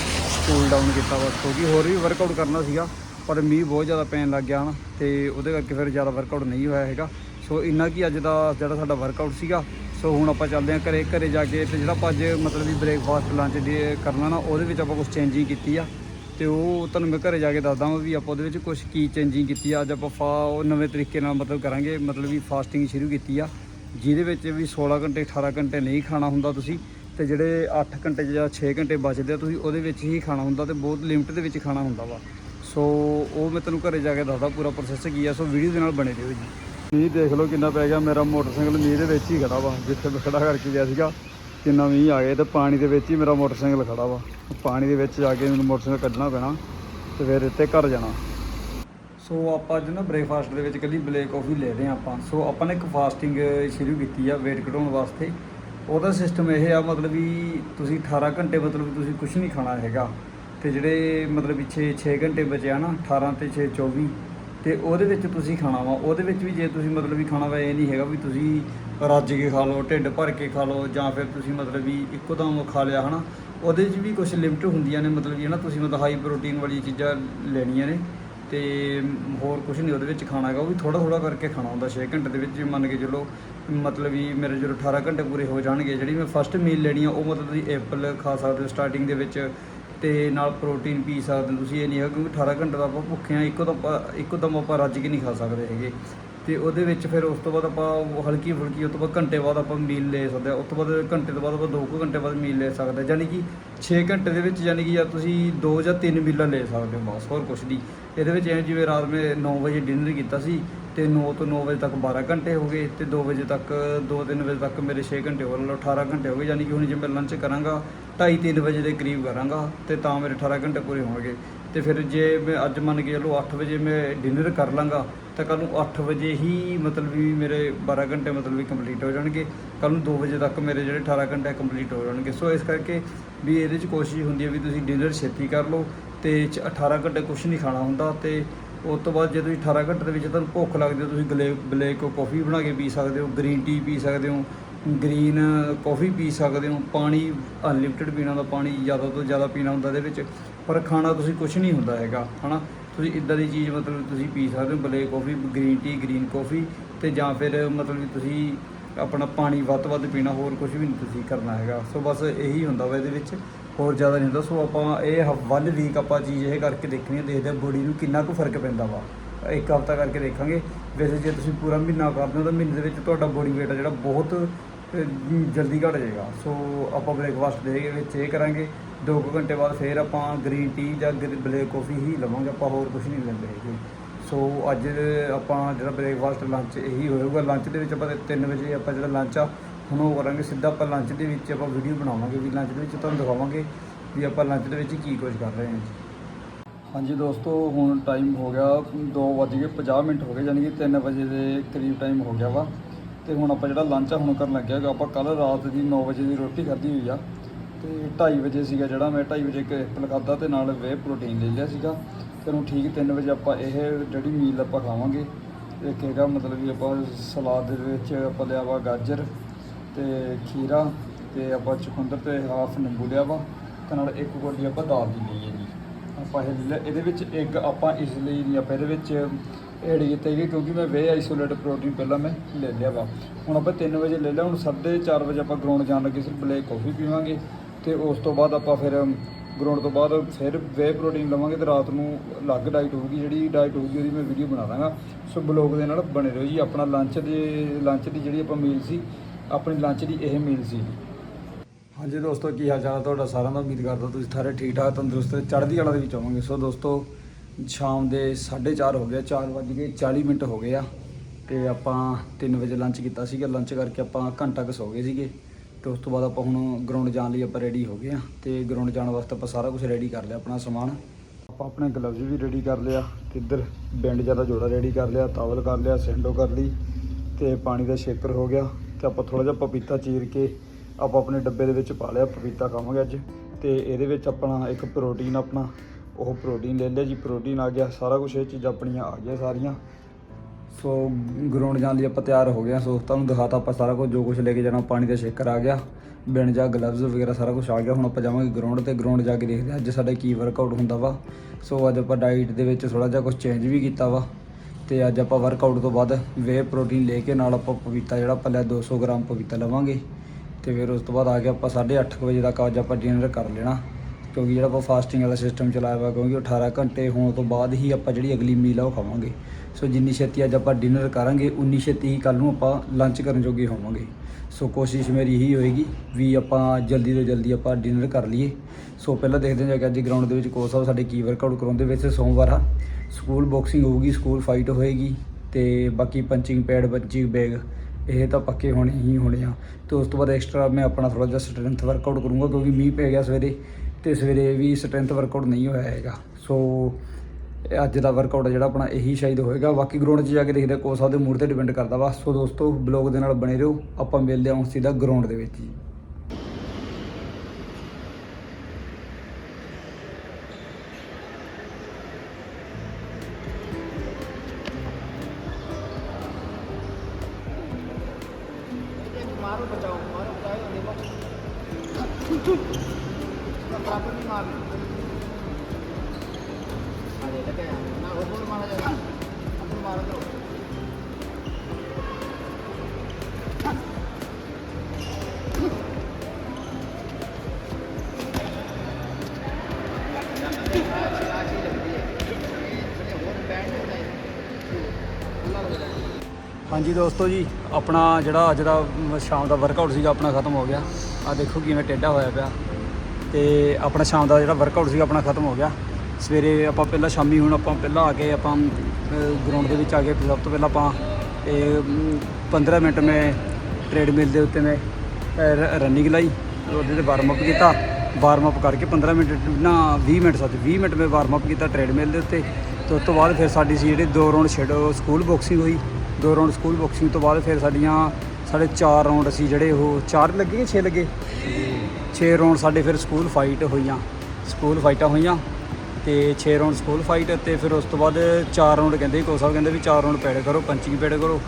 ਕੂਲ ਡਾਊਨ ਕੀਤਾ ਬਸ, ਕਿਉਂਕਿ ਹੋਰ ਵੀ ਵਰਕਆਊਟ ਕਰਨਾ ਸੀਗਾ, ਪਰ ਮੀਂਹ ਬਹੁਤ ਜ਼ਿਆਦਾ ਪੈਣ ਲੱਗ ਗਿਆ ਹਨ, ਤੇ ਉਹਦੇ ਕਰਕੇ ਫਿਰ ਜ਼ਿਆਦਾ ਵਰਕਆਊਟ ਨਹੀਂ ਹੋਇਆ ਹੈਗਾ। ਸੋ ਇੰਨਾ ਕੀ ਅੱਜ ਦਾ ਜਿਹੜਾ ਸਾਡਾ ਵਰਕਆਊਟ ਸੀਗਾ ਸੋ ਹੁਣ ਆਪਾਂ ਚੱਲਦੇ ਹਾਂ ਘਰੇ ਘਰੇ ਜਾ ਕੇ ਤੇ ਜਿਹੜਾ ਆਪਾਂ ਅੱਜ ਮਤਲਬ ਵੀ ਬ੍ਰੇਕਫਾਸਟ ਲੰਚ ਕਰਨਾ ਨਾ, ਉਹਦੇ ਵਿੱਚ ਆਪਾਂ ਕੁਝ ਚੇਂਜਿੰਗ ਕੀਤੀ ਆ। ਤੇ ਉਹ ਤੁਹਾਨੂੰ ਮੈਂ ਘਰੇ ਜਾ ਕੇ ਦੱਸਦਾ ਹਾਂ ਵੀ ਆਪਾਂ ਉਹਦੇ ਵਿੱਚ ਕੁਝ ਕੀ ਚੇਂਜਿੰਗ ਕੀਤੀ ਆ। ਅੱਜ ਆਪਾਂ ਫਾ, ਉਹ ਨਵੇਂ ਤਰੀਕੇ ਨਾਲ ਮਤਲਬ ਕਰਾਂਗੇ, ਮਤਲਬ ਵੀ ਫਾਸਟਿੰਗ ਸ਼ੁਰੂ ਕੀਤੀ ਆ। ਜਿਹਦੇ ਵਿੱਚ ਵੀ 16 ਘੰਟੇ 18 ਘੰਟੇ ਨਹੀਂ ਖਾਣਾ ਹੁੰਦਾ ਤੁਸੀਂ, ਤੇ ਜਿਹੜੇ 8 ਘੰਟੇ ਜਾਂ 6 ਘੰਟੇ ਬਚਦੇ ਆ, ਤੁਸੀਂ ਉਹਦੇ ਵਿੱਚ ਹੀ ਖਾਣਾ ਹੁੰਦਾ ਤੇ ਬਹੁਤ ਲਿਮਟ ਦੇ ਵਿੱਚ ਖਾਣਾ ਹੁੰਦਾ ਵਾ। ਸੋ ਉਹ ਮੈਂ ਤੁਹਾਨੂੰ ਘਰੇ ਜਾ ਕੇ ਦੱਸਦਾ, ਪੂਰਾ ਪ੍ਰੋਸੈਸ ਕੀ ਆ। ਸੋ ਵੀਡੀਓ ਦੇ ਨਾਲ ਬਣੇ ਰਹੋ ਜੀ। ਮੀਂਹ ਦੇਖ ਲਓ ਕਿੰਨਾ ਪੈ ਗਿਆ। ਮੇਰਾ ਮੋਟਰਸਾਈਕਲ ਮੀਂਹ ਦੇ ਵਿੱਚ ਹੀ ਖੜਾ ਵਾ, ਜਿੱਥੇ ਮੈਂ ਖੜਾ ਕਰਕੇ ਗਿਆ ਸੀਗਾ। ਕਿੰਨਾ ਮੀਂਹ ਆ ਗਿਆ ਤੇ ਪਾਣੀ ਦੇ ਵਿੱਚ ਹੀ ਮੇਰਾ ਮੋਟਰਸਾਈਕਲ ਖੜਾ ਵਾ। ਪਾਣੀ ਦੇ ਵਿੱਚ ਜਾ ਕੇ ਮੈਨੂੰ ਮੋਟਰਸਾਈਕਲ ਕੱਢਣਾ ਪੈਣਾ ਤੇ ਫਿਰ ਇੱਥੇ ਘਰ ਜਾਣਾ। ਸੋ ਆਪਾਂ ਅੱਜ ਨਾ ਬ੍ਰੇਕਫਾਸਟ ਦੇ ਵਿੱਚ ਕੱਲੀ ਬਲੈਕ ਕਾਫੀ ਲੈ ਰਹੇ ਹਾਂ ਆਪਾਂ। ਸੋ ਆਪਾਂ ਨੇ ਇੱਕ ਫਾਸਟਿੰਗ ਸ਼ੁਰੂ ਕੀਤੀ ਆ weight ਘਟਾਉਣ ਵਾਸਤੇ। ਉਹਦਾ ਸਿਸਟਮ ਇਹ ਆ, ਮਤਲਬ ਵੀ ਤੁਸੀਂ 18 ਘੰਟੇ ਮਤਲਬ ਤੁਸੀਂ ਕੁਝ ਨਹੀਂ ਖਾਣਾ ਹੈਗਾ। ਤੇ ਜਿਹੜੇ ਮਤਲਬ ਪਿੱਛੇ 6 ਘੰਟੇ ਬਚਿਆ ਨਾ 18 ਤੇ 6 24 ਤੇ ਉਹਦੇ ਵਿੱਚ ਤੁਸੀਂ ਖਾਣਾ ਵਾ, ਉਹਦੇ ਵਿੱਚ ਵੀ ਜੇ ਤੁਸੀਂ ਮਤਲਬ ਵੀ ਖਾਣਾ ਵਾ, ਇਹ ਨਹੀਂ ਹੈਗਾ ਵੀ ਤੁਸੀਂ ਰੱਜ ਕੇ ਖਾ ਲਓ, ਢਿੱਡ ਭਰ ਕੇ ਖਾ ਲਓ, ਜਾਂ ਫਿਰ ਤੁਸੀਂ ਮਤਲਬ ਵੀ ਇੱਕੋ ਦਮ ਖਾ ਲਿਆ, ਹਨਾ? ਉਹਦੇ 'ਚ ਵੀ ਕੁਝ ਲਿਮਟ ਹੁੰਦੀਆਂ ਨੇ, ਮਤਲਬ ਵੀ ਹਨਾ, ਤੁਸੀਂ ਮਤਲਬ ਹਾਈ ਪ੍ਰੋਟੀਨ ਵਾਲੀ ਚੀਜ਼ਾਂ ਲੈਣੀਆਂ ਨੇ, ਤੇ ਹੋਰ ਕੁਝ ਨਹੀਂ ਉਹਦੇ ਵਿੱਚ ਖਾਣਾ ਹੈਗਾ, ਉਹ ਵੀ ਥੋੜਾ ਥੋੜਾ ਕਰਕੇ ਖਾਣਾ ਹੁੰਦਾ 6 ਘੰਟੇ ਦੇ ਵਿੱਚ ਮੰਨ ਕੇ ਚਲੋ, ਮਤਲਬ ਵੀ ਮੇਰੇ ਜਦੋਂ 18 ਘੰਟੇ ਪੂਰੇ ਹੋ ਜਾਣਗੇ, ਜਿਹੜੀ ਮੈਂ ਫਸਟ ਮੀਲ ਲੈਣੀ ਆ, ਉਹ ਮਤਲਬ ਤੁਸੀਂ ਐਪਲ ਖਾ ਸਕਦੇ ਹੋ ਸਟਾਰਟਿੰਗ ਦੇ ਵਿੱਚ ਤੇ ਨਾਲ ਪ੍ਰੋਟੀਨ ਪੀ ਸਕਦੇ ਤੁਸੀਂ, ਇਹ ਨਹੀਂ ਹੈ ਕਿਉਂਕਿ 18 ਘੰਟੇ ਦਾ ਆਪਾਂ ਭੁੱਖੇ ਆ ਇੱਕੋ ਤਾਂ ਆਪਾਂ, ਇੱਕੋ ਦਮ ਆਪਾਂ ਰੱਜ ਕੇ ਨਹੀਂ ਖਾ ਸਕਦੇ ਹੈਗੇ ਤੇ ਉਹਦੇ ਵਿੱਚ ਫਿਰ ਉਸ ਤੋਂ ਬਾਅਦ ਆਪਾਂ ਹਲਕੀ ਫੁਲਕੀ, ਉਸ ਤੋਂ ਬਾਅਦ ਘੰਟੇ ਬਾਅਦ ਆਪਾਂ ਮੀਲ ਲੈ ਸਕਦੇ ਆ ਉਸ ਤੋਂ ਬਾਅਦ ਘੰਟੇ ਤੋਂ ਬਾਅਦ ਆਪਾਂ 2 ਘੰਟੇ ਬਾਅਦ ਮੀਲ ਲੈ ਸਕਦੇ ਹਾਂ। ਯਾਨੀ ਕਿ 6 ਘੰਟੇ ਦੇ ਵਿੱਚ ਯਾਨੀ ਕਿ ਜਾਂ ਤੁਸੀਂ 2 ਜਾਂ 3 ਮੀਲਾਂ ਲੈ ਸਕਦੇ ਹੋ, ਬਸ ਹੋਰ ਕੁਛ ਨਹੀਂ ਇਹਦੇ ਵਿੱਚ ਐਂ ਜਿਵੇਂ ਰਾਤ ਮੈਂ 9 ਵਜੇ ਡਿਨਰ ਕੀਤਾ ਸੀ ਤੇ 9 ਤੋਂ 9 ਵਜੇ ਤੱਕ 12 ਘੰਟੇ ਹੋ ਗਏ ਤੇ 2 ਵਜੇ ਤੱਕ 2-3 ਵਜੇ ਤੱਕ ਮੇਰੇ 6 ਘੰਟੇ ਹੋ ਗਏ 18 ਘੰਟੇ ਹੋ ਗਏ, ਯਾਨੀ ਕਿ ਹੁਣ ਜੇ ਮੈਂ ਲੰਚ ਕਰਾਂਗਾ 2:30 ਵਜੇ ਦੇ ਕਰੀਬ ਕਰਾਂਗਾ ਤੇ ਤਾਂ ਮੇਰੇ 18 ਘੰਟੇ ਪੂਰੇ ਹੋਣਗੇ। ਤੇ ਫਿਰ ਜੇ ਮੈਂ ਅੱਜ ਮੰਨ ਕੇ ਚਲੋ 8 ਵਜੇ ਮੈਂ ਡਿਨਰ ਕਰ ਲਾਂਗਾ, ਤਾਂ ਕੱਲ ਨੂੰ 8 ਵਜੇ ਹੀ ਮਤਲਬ ਵੀ ਮੇਰੇ 12 ਘੰਟੇ ਮਤਲਬ ਵੀ ਕੰਪਲੀਟ ਹੋ ਜਾਣਗੇ। ਕੱਲ ਨੂੰ 2 ਵਜੇ ਤੱਕ ਮੇਰੇ ਜਿਹੜੇ 18 ਘੰਟੇ ਕੰਪਲੀਟ ਹੋ ਜਾਣਗੇ। ਸੋ ਇਸ ਕਰਕੇ ਵੀ ਇਹਦੇ 'ਚ ਕੋਸ਼ਿਸ਼ ਹੁੰਦੀ ਹੈ ਵੀ ਤੁਸੀਂ ਡਿਨਰ ਛੇਤੀ ਕਰ ਲਓ ਤੇ ਚ 18 ਘੰਟੇ ਕੁਝ ਨਹੀਂ ਖਾਣਾ ਹੁੰਦਾ ਤੇ ਉਸ ਤੋਂ ਬਾਅਦ ਜੇ ਤੁਸੀਂ 18 ਘੰਟੇ ਦੇ ਵਿੱਚ ਤੁਹਾਨੂੰ ਭੁੱਖ ਲੱਗਦੀ ਹੈ, ਤੁਸੀਂ ਗਲੇ ਬਲੇਕ ਕਾਫੀ ਬਣਾ ਕੇ ਪੀ ਸਕਦੇ ਹੋ ਗ੍ਰੀਨ ਟੀ ਪੀ ਸਕਦੇ ਹੋ ਗ੍ਰੀਨ ਕਾਫੀ ਪੀ ਸਕਦੇ ਹੋ, ਪਾਣੀ ਅਨਲਿਮਿਟਿਡ ਪੀਣਾ ਹੁੰਦਾ, ਪਾਣੀ ਜ਼ਿਆਦਾ ਤੋਂ ਜ਼ਿਆਦਾ ਪੀਣਾ ਹੁੰਦਾ ਇਹਦੇ ਵਿੱਚ, ਪਰ ਖਾਣਾ ਤੁਸੀਂ ਕੁਝ ਨਹੀਂ ਹੁੰਦਾ ਹੈਗਾ, ਹਨਾ? ਤੁਸੀਂ ਇਦਾਂ ਦੀ ਚੀਜ਼ ਮਤਲਬ ਤੁਸੀਂ ਪੀ ਸਕਦੇ ਹੋ black coffee green tea green coffee ਤੇ ਜਾਂ ਫਿਰ ਮਤਲਬ ਵੀ ਤੁਸੀਂ ਆਪਣਾ ਪਾਣੀ ਵੱਧ ਤੋਂ ਵੱਧ ਪੀਣਾ, ਹੋਰ ਕੁਝ ਵੀ ਨਹੀਂ ਤੁਸੀਂ ਕਰਨਾ ਹੈਗਾ। ਸੋ ਬਸ ਇਹੀ ਹੁੰਦਾ ਵਾ ਇਹਦੇ ਵਿੱਚ। ਹੋਰ ਜ਼ਿਆਦਾ ਨਹੀਂ ਹੁੰਦਾ। ਸੋ ਆਪਾਂ ਇਹ ਵਨ ਵੀਕ ਆਪਾਂ ਚੀਜ਼ ਇਹ ਕਰਕੇ ਦੇਖਣੀ ਹੈ, ਦੇਖਦੇ ਹਾਂ ਬੋਡੀ ਨੂੰ ਕਿੰਨਾ ਕੁ ਫ਼ਰਕ ਪੈਂਦਾ ਵਾ। ਇੱਕ ਹਫਤਾ ਕਰਕੇ ਦੇਖਾਂਗੇ। ਵੈਸੇ ਜੇ ਤੁਸੀਂ ਪੂਰਾ ਮਹੀਨਾ ਕਰਦੇ ਹੋ ਤਾਂ ਮਹੀਨੇ ਦੇ ਵਿੱਚ ਤੁਹਾਡਾ ਬੋਡੀ weight ਆ ਜਿਹੜਾ ਬਹੁਤ ਜਲਦੀ ਘਟ ਜਾਏਗਾ। ਸੋ ਆਪਾਂ ਬ੍ਰੇਕਫਾਸਟ ਦੇ ਵਿੱਚ ਇਹ ਕਰਾਂਗੇ। 2 ਘੰਟੇ ਬਾਅਦ ਫਿਰ ਆਪਾਂ ਗ੍ਰੀਨ ਟੀ ਜਾਂ ਬਲੈਕ ਕਾਫੀ ਹੀ ਲਵਾਂਗੇ। ਆਪਾਂ ਹੋਰ ਕੁਝ ਨਹੀਂ ਲੈਂਦੇ ਹੈਗੇ। ਸੋ ਅੱਜ ਆਪਾਂ ਜਿਹੜਾ ਬ੍ਰੇਕਫਾਸਟ ਲੰਚ ਇਹੀ ਹੋਏਗਾ ਲੰਚ ਦੇ ਵਿੱਚ ਆਪਾਂ 3 ਵਜੇ ਆਪਾਂ ਜਿਹੜਾ ਲੰਚ ਆ ਹੁਣ ਉਹ ਕਰਾਂਗੇ ਸਿੱਧਾ ਆਪਾਂ ਲੰਚ ਦੇ ਵਿੱਚ ਆਪਾਂ ਵੀਡੀਓ ਬਣਾਵਾਂਗੇ ਵੀ ਲੰਚ ਦੇ ਵਿੱਚ ਤੁਹਾਨੂੰ ਦਿਖਾਵਾਂਗੇ ਵੀ ਆਪਾਂ ਲੰਚ ਦੇ ਵਿੱਚ ਕੀ ਕੁਝ ਕਰ ਰਹੇ ਹਾਂ ਜੀ। ਹਾਂਜੀ ਦੋਸਤੋ, ਹੁਣ ਟਾਈਮ ਹੋ ਗਿਆ 2:50 ਮਿੰਟ ਹੋ ਗਏ ਯਾਨੀ ਕਿ 3 ਵਜੇ ਦੇ ਕਰੀਬ ਟਾਈਮ ਹੋ ਗਿਆ ਵਾ। ਤੇ ਹੁਣ ਆਪਾਂ ਜਿਹੜਾ ਲੰਚ ਆ, ਹੁਣ ਕਰਨ ਲੱਗਿਆ ਹੈਗਾ, ਆਪਾਂ ਕੱਲ ਰਾਤ ਦੀ 9 ਵਜੇ ਦੀ ਰੋਟੀ ਖਾਧੀ ਹੋਈ ਆ। ਤੇ 2:30 ਵਜੇ ਸੀਗਾ ਜਿਹੜਾ ਮੈਂ 2:30 ਵਜੇ ਇੱਕ ਐਪਲ ਖਾਧਾ ਤੇ ਨਾਲ ਵੇ ਪ੍ਰੋਟੀਨ ਲੈ ਲਿਆ ਸੀਗਾ। ਤੇ ਹੁਣ ਠੀਕ 3 ਵਜੇ ਆਪਾਂ ਇਹ ਜਿਹੜੀ ਮੀਲ ਆਪਾਂ ਖਾਵਾਂਗੇ ਇੱਕ ਹੈਗਾ ਮਤਲਬ ਵੀ ਆਪਾਂ ਸਲਾਦ ਦੇ ਵਿੱਚ ਆਪਾਂ ਲਿਆ ਵਾ ਗਾਜਰ ਤੇ ਖੀਰਾ ਤੇ ਆਪਾਂ ਚੁਕੰਦਰ ਤੇ ਹਾਫ ਨਿੰਬੂ ਲਿਆ ਵਾ ਤੇ ਨਾਲ ਇੱਕ ਕੋਲੀ ਆਪਾਂ ਦਾਲ ਦੀ ਲਈ ਹੈ ਜੀ ਆਪਾਂ ਇਹ ਇਹਦੇ ਵਿੱਚ ਇੱਕ ਆਪਾਂ ਇਸ ਲਈ ਨਹੀਂ, ਆਪਾਂ ਇਹਦੇ ਵਿੱਚ ਐਡ ਕੀਤੇ ਗਏ ਕਿਉਂਕਿ ਮੈਂ ਵੇ ਆਈਸੋਲੇਟ ਪ੍ਰੋਟੀਨ ਪਹਿਲਾਂ ਮੈਂ ਲੈ ਲਿਆ ਵਾ। ਹੁਣ ਆਪਾਂ 3 ਵਜੇ ਲੈ ਲਿਆ, ਹੁਣ 4:30 ਵਜੇ ਆਪਾਂ ਗਰਾਊਂਡ ਜਾਣ ਲੱਗੇ ਸਿਰਫ ਬਲੈਕ ਕਾਫੀ ਪੀਵਾਂਗੇ ਤੇ ਉਸ ਤੋਂ ਬਾਅਦ ਆਪਾਂ ਫਿਰ ਗਰਾਊਂਡ ਤੋਂ ਬਾਅਦ ਫਿਰ ਵੇ ਪ੍ਰੋਟੀਨ ਲਵਾਂਗੇ ਤੇ ਰਾਤ ਨੂੰ ਅਲੱਗ ਡਾਈਟ ਹੋਊਗੀ, ਜਿਹੜੀ ਡਾਈਟ ਹੋਊਗੀ ਉਹਦੀ ਮੈਂ ਵੀਡੀਓ ਬਣਾ ਦਾਂਗਾ। ਸੋ ਬਲੌਗ ਦੇ ਨਾਲ ਬਣੇ ਰਹੋ ਜੀ, ਆਪਣਾ ਲੰਚ ਦੇ ਲੰਚ ਦੀ ਜਿਹੜੀ ਆਪਾਂ ਮੀਲ ਸੀ ਆਪਣੀ ਲੰਚ ਦੀ ਇਹ ਮੀਲ ਸੀ। ਹਾਂਜੀ ਦੋਸਤੋ, ਕੀ ਹਾਲ ਚਾਲ ਹੈ ਤੁਹਾਡਾ? ਸਾਰਿਆਂ ਦਾ ਉਮੀਦ ਕਰਦਾ ਤੁਸੀਂ ਸਾਰੇ ਠੀਕ ਠਾਕ, ਤੰਦਰੁਸਤ, ਚੜ੍ਹਦੀ ਕਲਾ ਦੇ ਵਿੱਚ ਹੋਵੋਗੇ। ਸੋ ਦੋਸਤੋ, ਸ਼ਾਮ ਦੇ 4:30 ਹੋ ਗਏ 4 ਵੱਜ ਕੇ 40 ਮਿੰਟ ਹੋ ਗਏ ਆ ਤੇ ਆਪਾਂ 3 ਵਜੇ ਲੰਚ ਕੀਤਾ ਸੀਗਾ। ਲੰਚ ਕਰਕੇ ਆਪਾਂ ਘੰਟਾ ਕੁ ਸੌ ਗਏ ਸੀਗੇ ਤੇ ਉਸ ਤੋਂ ਬਾਅਦ ਆਪਾਂ ਹੁਣ ਗਰਾਊਂਡ ਜਾਣ ਲਈ ਆਪਾਂ ਰੈਡੀ ਹੋ ਗਏ ਆ ਤੇ ਗਰਾਊਂਡ ਜਾਣ ਵਾਸਤੇ ਆਪਾਂ ਸਾਰਾ ਕੁਝ ਰੈਡੀ ਕਰ ਲਿਆ, ਆਪਣਾ ਸਮਾਨ। ਆਪਾਂ ਆਪਣੇ ਗਲਵਜ਼ ਵੀ ਰੈਡੀ ਕਰ ਲਿਆ ਤੇ ਇੱਧਰ ਬੈਂਡ ਜ਼ਿਆਦਾ ਜੋੜਾ ਰੈਡੀ ਕਰ ਲਿਆ ਟਾਵਲ ਕਰ ਲਿਆ ਸੈਂਡੋ ਕਰ ਲਈ ਤੇ ਪਾਣੀ ਦਾ ਸ਼ੇਕਰ ਹੋ ਗਿਆ। ਤੇ ਆਪਾਂ ਥੋੜਾ ਜਿਹਾ ਪਪੀਤਾ ਚੀਰ ਕੇ ਆਪਾਂ ਆਪਣੇ ਡੱਬੇ ਦੇ ਵਿੱਚ ਪਾ ਲਿਆ, ਪਪੀਤਾ ਖਾਵਾਂਗੇ ਅੱਜ। ਤੇ ਇਹਦੇ ਵਿੱਚ ਆਪਣਾ ਇੱਕ ਪ੍ਰੋਟੀਨ ਆਪਣਾ, ਉਹ ਪ੍ਰੋਟੀਨ ਲੈ ਲਿਆ ਜੀ ਪ੍ਰੋਟੀਨ ਆ ਗਿਆ, ਸਾਰਾ ਕੁਝ ਇਹ ਚੀਜ਼ਾਂ ਆਪਣੀਆਂ ਆ ਗਈਆਂ ਸਾਰੀਆਂ। ਸੋ ਗਰਾਊਂਡ ਜਾਣ ਲਈ ਆਪਾਂ ਤਿਆਰ ਹੋ ਗਏ ਹਾਂ। ਸੋ ਤੁਹਾਨੂੰ ਦਿਖਾਤਾ ਆਪਾਂ ਸਾਰਾ ਕੁਝ ਜੋ ਕੁਝ ਲੈ ਕੇ ਜਾਣਾ, ਪਾਣੀ ਦਾ ਸ਼ੇਕਰ ਆ ਗਿਆ, ਬਿਨ ਜਾ ਗਲਵਜ਼ ਵਗੈਰਾ ਸਾਰਾ ਕੁਝ ਆ ਗਿਆ। ਹੁਣ ਆਪਾਂ ਜਾਵਾਂਗੇ ਗਰਾਊਂਡ ਤੇ ਗਰਾਊਂਡ ਜਾ ਕੇ ਦੇਖਦੇ ਹਾਂ, ਅੱਜ ਸਾਡਾ ਕੀ ਵਰਕਆਊਟ ਹੁੰਦਾ ਵਾ। ਸੋ ਅੱਜ ਆਪਾਂ ਡਾਈਟ ਦੇ ਵਿੱਚ ਥੋੜਾ ਜਿਹਾ ਕੁਝ ਚੇਂਜ ਵੀ ਕੀਤਾ ਵਾ। ਤੇ ਅੱਜ ਆਪਾਂ ਵਰਕਆਊਟ ਤੋਂ ਬਾਅਦ ਵੇ ਪ੍ਰੋਟੀਨ ਲੈ ਕੇ ਨਾਲ ਆਪਾਂ ਪਪੀਤਾ ਜਿਹੜਾ ਆਪਾਂ ਲਿਆ 200 ਗ੍ਰਾਮ ਪਪੀਤਾ ਲਵਾਂਗੇ। ਤੇ ਫਿਰ ਉਸ ਤੋਂ ਬਾਅਦ ਆ ਕੇ ਆਪਾਂ 8:30 ਵਜੇ ਤੱਕ ਅੱਜ ਆਪਾਂ ਡਿਨਰ ਕਰ ਲੈਣਾ। ਕਿਉਂਕਿ ਜਿਹੜਾ ਆਪਾਂ ਫਾਸਟਿੰਗ ਵਾਲਾ ਸਿਸਟਮ ਚਲਾਇਆ ਵਾ, ਕਿਉਂਕਿ 18 ਘੰਟੇ ਹੋਣ ਤੋਂ ਬਾਅਦ ਹੀ ਆਪਾਂ ਜਿਹੜੀ ਅਗਲੀ ਮੀਲ ਆ ਉਹ ਖਾਵਾਂਗੇ। ਸੋ ਜਿੰਨੀ ਛੇਤੀ ਅੱਜ ਆਪਾਂ ਡਿਨਰ ਕਰਾਂਗੇ, ਉਨੀ ਛੇਤੀ ਹੀ ਕੱਲ ਨੂੰ ਆਪਾਂ ਲੰਚ ਕਰਨ ਜੋਗੇ ਹੋਵਾਂਗੇ। ਸੋ ਕੋਸ਼ਿਸ਼ ਮੇਰੀ ਇਹੀ ਹੋਏਗੀ ਵੀ ਆਪਾਂ ਜਲਦੀ ਤੋਂ ਜਲਦੀ ਆਪਾਂ ਡਿਨਰ ਕਰ ਲਈਏ। ਸੋ ਪਹਿਲਾਂ ਦੇਖਦੇ ਹਾਂ ਜਾ ਕੇ ਅੱਜ ਗਰਾਊਂਡ ਦੇ ਵਿੱਚ ਕੋਚ ਸਾਹਿਬ ਸਾਡੇ ਕੀ ਵਰਕਆਊਟ ਕਰਾਉਂਦੇ। ਵੈਸੇ ਸੋਮਵਾਰ ਆ ਸਕੂਲ ਬਾਕਸਿੰਗ ਹੋਊਗੀ, ਸਕੂਲ ਫਾਈਟ ਹੋਏਗੀ ਤੇ ਬਾਕੀ ਪੰਚਿੰਗ ਪੈਡ ਪੰਚਿੰਗ ਬੈਗ ਇਹ ਤਾਂ ਪੱਕੇ ਹੋਣੇ ਹੀ ਹੋਣੇ ਆ। ਤੇ ਉਸ ਤੋਂ ਬਾਅਦ ਐਕਸਟਰਾ ਮੈਂ ਆਪਣਾ ਥੋੜਾ ਜਿਹਾ ਸਟਰੈਂਥ ਵਰਕਆਊਟ ਕਰੂੰਗਾ ਕਿਉਂਕਿ ਮੀਂਹ ਪੈ ਗਿਆ ਸਵੇਰੇ ਤੇ ਸਵੇਰੇ ਵੀ ਸਟਰੈਂਥ ਵਰਕਆਊਟ ਨਹੀਂ ਹੋਇਆ ਹੈਗਾ। ਸੋ ਇਹ ਅੱਜ ਦਾ ਵਰਕਆਊਟ ਜਿਹੜਾ ਆਪਣਾ ਇਹੀ ਸ਼ਾਇਦ ਹੋਏਗਾ। ਬਾਕੀ ਗਰਾਊਂਡ 'ਚ ਜਾ ਕੇ ਦੇਖਦੇ ਕੋਚ ਸਾਹਿਬ ਦੇ ਮੂਡ ਤੇ ਡਿਪੈਂਡ ਕਰਦਾ ਵਾ। ਸੋ ਦੋਸਤੋ ਬਲੌਗ ਦੇ ਨਾਲ ਬਣੇ ਰਹੋ। ਆਪਾਂ ਮਿਲਦੇ ਹਾਂ ਹੁਣ ਸਿੱਧਾ ਗਰਾਊਂਡ ਦੇ ਵਿੱਚ ਜੀ। ਹਾਂਜੀ ਦੋਸਤੋ ਜੀ ਆਪਣਾ ਜਿਹੜਾ ਅੱਜ ਦਾ ਸ਼ਾਮ ਦਾ ਵਰਕਆਊਟ ਸੀਗਾ ਆਪਣਾ ਖਤਮ ਹੋ ਗਿਆ। ਆ ਦੇਖੋ ਕਿਵੇਂ ਟੇਢਾ ਹੋਇਆ ਪਿਆ। ਤੇ ਆਪਣਾ ਸ਼ਾਮ ਦਾ ਜਿਹੜਾ ਵਰਕਆਊਟ ਸੀਗਾ ਆਪਣਾ ਖਤਮ ਹੋ ਗਿਆ। ਸਵੇਰੇ ਆਪਾਂ ਪਹਿਲਾਂ ਸ਼ਾਮੀ ਹੁਣ ਆਪਾਂ ਪਹਿਲਾਂ ਆ ਕੇ ਆਪਾਂ ਗਰਾਊਂਡ ਦੇ ਵਿੱਚ ਆ ਕੇ ਸਭ ਤੋਂ ਪਹਿਲਾਂ ਆਪਾਂ ਇਹ ਮ, 15 ਮਿੰਟ ਮੈਂ ਟ੍ਰੇਡਮਿਲ ਦੇ ਉੱਤੇ ਮੈਂ ਰਨਿੰਗ ਲਾਈ। ਉਹਦੇ ਤੇ ਵਾਰਮ ਅਪ ਕੀਤਾ। ਵਾਰਮ ਅਪ ਕਰਕੇ 15 ਮਿੰਟ ਨਾ 20 ਮਿੰਟ ਸੱਚ 20 ਮਿੰਟ ਮੈਂ ਵਾਰਮ ਅਪ ਕੀਤਾ ਟ੍ਰੇਡਮਿਲ ਦੇ ਉੱਤੇ। ਤੇ ਉਸ ਤੋਂ ਬਾਅਦ ਫਿਰ ਸਾਡੀ ਸੀ ਜਿਹੜੀ ਦੋ ਰਾਉਂਡ ਛੱਡੋ ਸਕੂਲ ਬਾਕਸਿੰਗ ਹੋਈ। ਦੋ ਰਾਉਂਡ ਸਕੂਲ ਬਾਕਸਿੰਗ ਤੋਂ ਬਾਅਦ ਫਿਰ ਸਾਡੀਆਂ ਸਾਡੇ ਚਾਰ ਰਾਉਂਡ ਅਸੀਂ ਜਿਹੜੇ ਉਹ ਚਾਰ ਲੱਗੇ ਕਿ 6 ਲੱਗੇ? 6 ਰਾਉਂਡ ਸਾਡੇ ਫਿਰ ਸਕੂਲ ਫਾਈਟ ਹੋਈਆਂ। ਸਕੂਲ ਫਾਈਟਾਂ ਹੋਈਆਂ ਤੇ 6 ਰਾਉਂਡ ਸਕੂਲ ਫਾਈਟ ਤੇ ਫਿਰ ਉਸ ਤੋਂ ਬਾਅਦ ਚਾਰ ਰਾਉਂਡ ਕਹਿੰਦੇ ਕੋਚ ਸਾਹਿਬ ਕਹਿੰਦੇ ਵੀ ਚਾਰ ਰਾਉਂਡ ਪੈਡ ਕਰੋ ਪੰਚਿੰਗ ਪੈਡ ਕਰੋ।